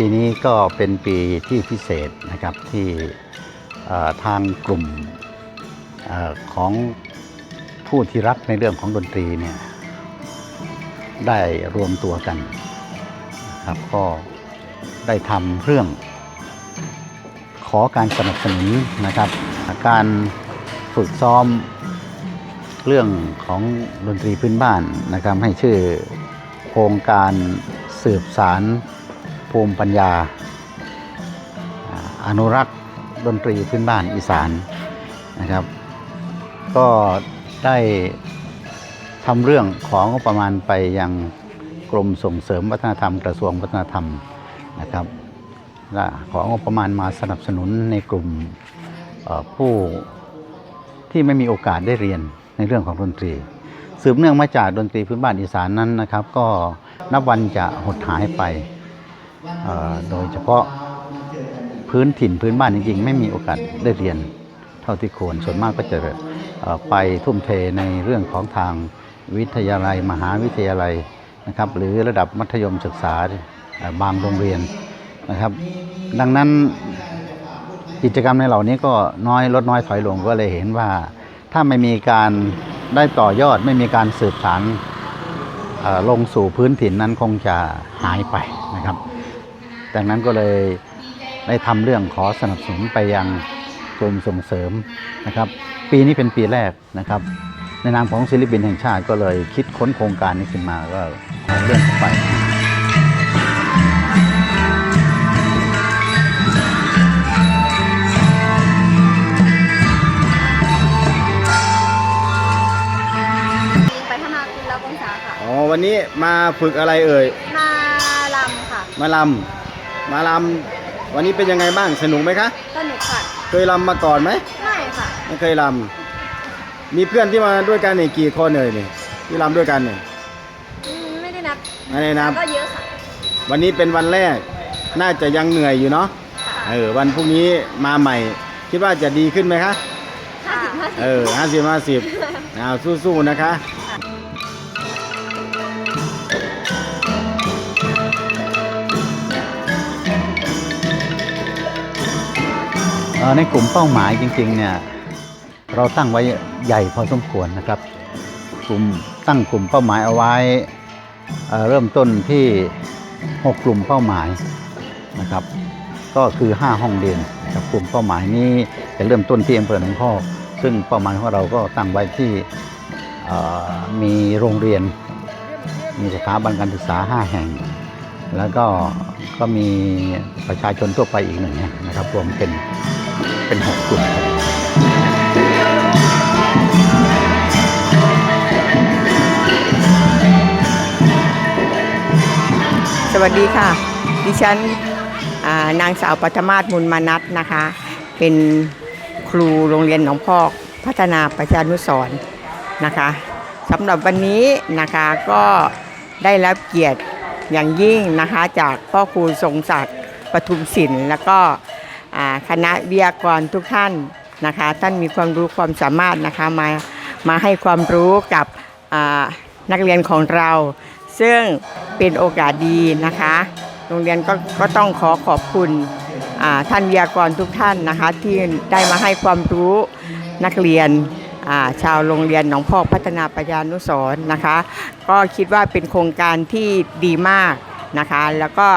ปีนี้ก็เป็นปีที่พิเศษนะครับที่ทางกลุ่มอของผู้ที่รักในเรื่องของดนตรีเนี่ยได้รวมตัวกันครับก็ได้ทำเรื่อง ขอการสนับสนุนนะครับ การฝึกซ้อมเรื่องของดนตรีพื้นบ้านนะครับให้ชื่อโครงการสืบสาร ภูมิปัญญา อนุรักษ์ดนตรีพื้นบ้านอีสานนะครับ ก็ได้ทำเรื่องของงประมาณไปยังกรมส่งเสริมวัฒนธรรมกระทรวงวัฒนธรรมนะครับและของงบประมาณมาสนับสนุนในกลุ่มผู้ที่ไม่มีโอกาสได้เรียนในเรื่องของดนตรี สืบเนื่องมาจากดนตรีพื้นบ้านอีสานนั้นนะครับ ก็นับวันจะหดหายไป โดยเฉพาะพื้นถิ่นพื้นบ้านจริงๆ ไม่มีโอกาสได้เรียนเท่าที่ควรส่วนมากก็จะไปทุ่มเทในเรื่องของทางวิทยาลัย มหาวิทยาลัยนะครับ หรือระดับมัธยมศึกษาบางโรงเรียนนะครับ ดังนั้นกิจกรรมในเหล่านี้ก็น้อยลดน้อยถอยลงก็เลยเห็นว่า ถ้าไม่มีการได้ต่อยอดไม่มีการสืบสารลงสู่พื้นถิ่นนั้นคงจะหายไปนะครับ ดังนั้นก็เลยได้ทำเรื่องขอสนับสนุนไปยังกรมส่งเสริมนะครับ ปีนี้เป็นปีแรกนะครับ ในนามของศิลปินแห่งชาติก็เลยคิดค้นโครงการนี้ขึ้นมาก็เอาเรื่องเข้าไปไปธนากุลกงษาค่ะอ๋อวันนี้มาฝึกอะไรเอ่ย มาลำค่ะ มาลำ มาลำวันนี้เป็นยังไงบ้างสนุกไหมคะสนุกค่ะ เคยลำมาก่อนไหมไม่ค่ะ ไม่เคยลำมีเพื่อนที่มาด้วยกันเนี่ยกี่คนเอ่ยนี่ที่ลำด้วยกันเนี่ยอืมไม่ได้นับไม่ได้นับก็เยอะค่ะ วันนี้เป็นวันแรกน่าจะยังเหนื่อยอยู่เนาะค่ะเออวันพรุ่งนี้มาใหม่ คิดว่าจะดีขึ้นไหมคะห้าสิบห้าสิบเออห้าสิบห้าสิบเอาสู้ๆนะคะ ในกลุ่มเป้าหมายจริงๆเนี่ยเราตั้งไว้ใหญ่พอสมควรนะครับ กลุ่มตั้งกลุ่มเป้าหมายเอาไว้เเริ่มต้นที่ 6 กลุ่มเป้าหมายนะครับ ก็คือ 5 ห้องเรียนกับกลุ่มเป้าหมายนี้จะเริ่มต้นที่อำเภอหนองพอกซึ่งเป้าหมายของเราก็ตั้งไว้ที่มีโรงเรียน มีสถาบันการศึกษา 5 แห่ง แล้วก็ก็มีประชาชนทั่วไปอีกหนึ่งแห่งนะครับรวมเป็น เป็นหกกลุ่มครับสวัสดีค่ะ ดิฉันนางสาวปัทมาศมุลมานัทนะคะ เป็นครูโรงเรียนหนองพอกพัฒนาประชานุสรนะคะสำหรับวันนี้นะคะก็ได้รับเกียรติอย่างยิ่งนะคะจากพ่อครูทรงศักดิ์ปทุมศิลป์แล้วก็ คณะวิทยากรทุกท่านนะคะ ท่านมีความรู้ความสามารถนะคะมามาให้ความรู้กับนักเรียนของเรา ซึ่งเป็นโอกาสดีนะคะ โรงเรียนก็ก็ต้องขอขอบคุณท่านวิทยากรทุกท่านนะคะที่ได้มาให้ความรู้นักเรียนาชาวโรงเรียนหนองพอกพัฒนาปัญญานุสรณ์นะคะ ก็คิดว่าเป็นโครงการที่ดีมากนะคะ แล้วก็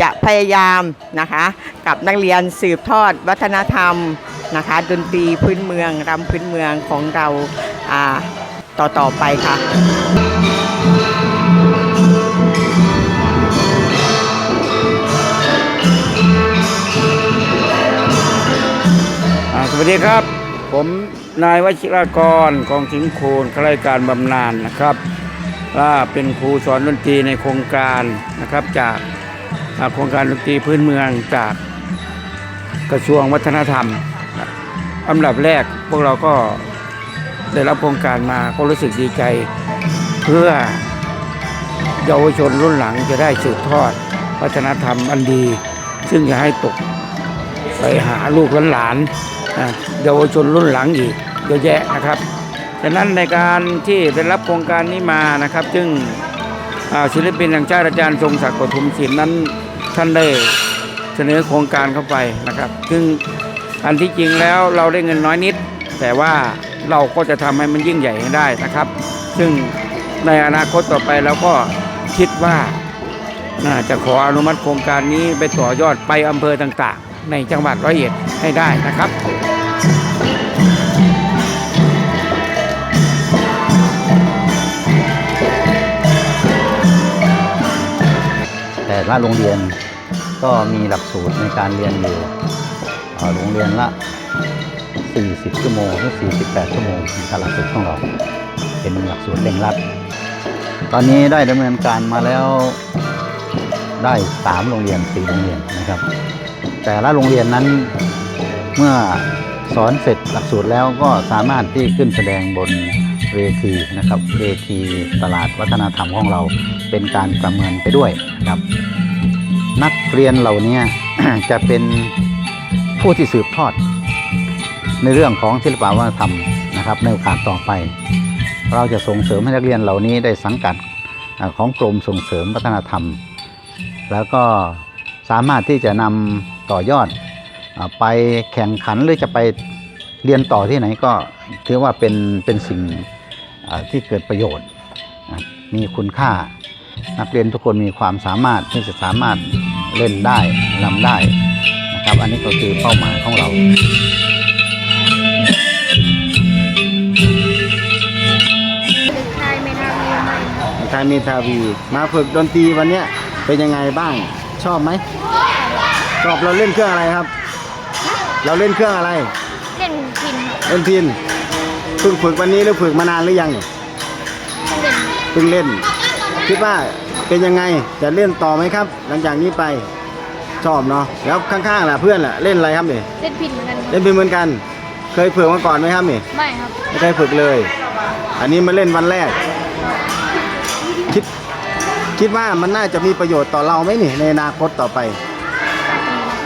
จะพยายามนะคะกับนักเรียนสืบทอดวัฒนธรรมนะคะดนตรีพื้นเมืองรำพื้นเมืองของเราอ่าต่อต่อไปค่ะสวัสดีครับ ผมนายวชิรากรกองสิงคูณข้าราชการบำนาญนะครับว่าเป็นครูสอนดนตรีในโครงการนะครับจาก โครงการดนตรีพื้นเมืองจากกระทรวงวัฒนธรรมอันดับแรกพวกเราก็ได้รับโครงการมาก็รู้สึกดีใจ เพื่อเยาวชนรุ่นหลังจะได้สืบทอดวัฒนธรรมอันดี ซึ่งจะให้ตกไปหาลูกหลานเยาวชนรุ่นหลังอีกเยอะแยะนะครับฉะนั้นในการที่ได้รับโครงการนี้มานะครับ ซึ่งศิลปินแห่งชาติอาจารย์ทรงศักดิ์ปฐุมศิลป์นั้น ท่านได้เสนอโครงการเข้าไปนะครับ ซึ่งอันที่จริงแล้วเราได้เงินน้อยนิด แต่ว่าเราก็จะทำให้มันยิ่งใหญ่ให้ได้นะครับ ซึ่งในอนาคตต่อไปเราก็คิดว่าน่าจะขออนุมัติโครงการนี้ไปต่อยอดไปอำเภอต่างๆ ในจังหวัดร้อยเอ็ดให้ได้นะครับ ละโรงเรียน ก็มีหลักสูตรในการเรียนอยู่โรงเรียนละ 40 ชั่วโมงหรือ48 ชั่วโมงในการหลักสูตรของเราเป็นหลักสูตรเร่งรัด ตอนนี้ได้ดำเนินการมาแล้วได้ 3 โรงเรียน 4 โรงเรียนนะครับ แต่ละโรงเรียนนั้นเมื่อสอนเสร็จหลักสูตรแล้วก็สามารถที่ขึ้นแสดงบน เวทีนะครับ เวทีตลาดวัฒนธรรมของเราเป็นการประเมินไปด้วยนะครับ นักเรียนเหล่านี้จะเป็นผู้ที่สืบทอด ในเรื่องของศิลปวัฒนธรรมนะครับ ในโอกาสต่อไป เราจะส่งเสริมให้นักเรียนเหล่านี้ได้สังกัดของกรมส่งเสริมวัฒนธรรม แล้วก็สามารถที่จะนำต่อยอดไปแข่งขันหรือจะไปเรียนต่อที่ไหนก็ถือว่าเป็นเป็นสิ่ง ที่เกิดประโยชน์อะมีคุณค่า นักเรียนทุกคนมีความสามารถที่จะสามารถเล่นได้ลำได้นะครับ อันนี้ก็คือเป้าหมายของเราเด็กชายเมธาวีใหม่ทางเมทาวีมาฝึกดนตรีวันเนี้ยเป็นยังไงบ้างชอบไหมชอบเราเล่นเครื่องอะไรครับ เราเล่นเครื่องอะไร เล่นพินครับเล่นพิน เพิ่งฝึกวันนี้หรือฝึกมานานหรือยังเนี่ยเล่นเพิ่งเล่น คิดว่าเป็นยังไงจะเล่นต่อไหมครับ หลังจากนี้ไปชอบเนาะแล้วข้างๆล่ะเพื่อนล่ะเล่นอะไรครับเนี่ยเล่นพินเหมือนกันคเล่รับนพินเหมือนกัน เคยฝึกมาก่อนไหมครับเนี่ยไม่ครับไม่ได้ฝึกเลย อันนี้มาเล่นวันแรก คิดคิดว่ามันน่าจะมีประโยชน์ต่อเราไหมนี่ในอนาคตต่อไป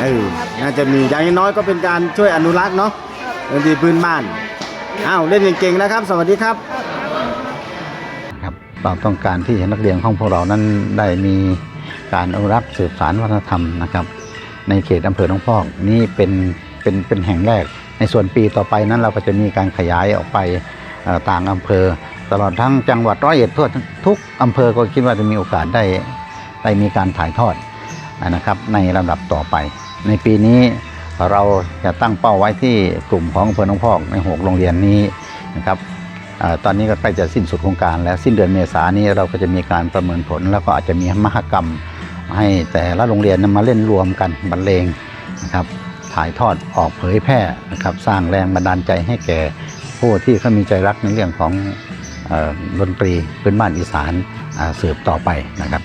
เออน่าจะมีอย่างน้อยก็เป็นการช่วยอนุรักษ์เนาะดนตรีพื้นบ้าน อ้าวเล่นเก่งๆนะครับ สวัสดีครับครับเราต้องการที่ให้นักเรียนของพวกเรานั้นได้มีการอนุรักษ์สืบสานวัฒนธรรมนะครับ ในเขตอำเภอหนองพอกนี่เป็นเป็นเป็นแห่งแรก ในส่วนปีต่อไปนั้นเราก็จะมีการขยายออกไปต่างอำเภอ ตลอดทั้งจังหวัดร้อยเอ็ดทั่วทุกอำเภอก็คิดว่าจะมีโอกาสได้ได้มีการถ่ายทอดนะครับ ในลำดับต่อไป ในปีนี้ เราจะตั้งเป้าไว้ที่กลุ่มของอำเภอหนองพอกในหกโรงเรียนนี้นะครับอตอนนี้ก็ใกล้จะสิ้นสุดโครงการ แล้วสิ้นเดือนเมษายนนี้เราก็จะมีการประเมินผล แล้วก็อาจจะมีมหกรรม ให้แต่ละโรงเรียนนำมาเล่นรวมกันบรรเลงนะครับถ่ายทอดออกเผยแพร่นะครับสร้างแรงบันดาลใจให้แก่ผู้ที่เขามีใจรักในเรื่องของดนตรีพื้นบ้านอีสานสืบต่อไปนะครับ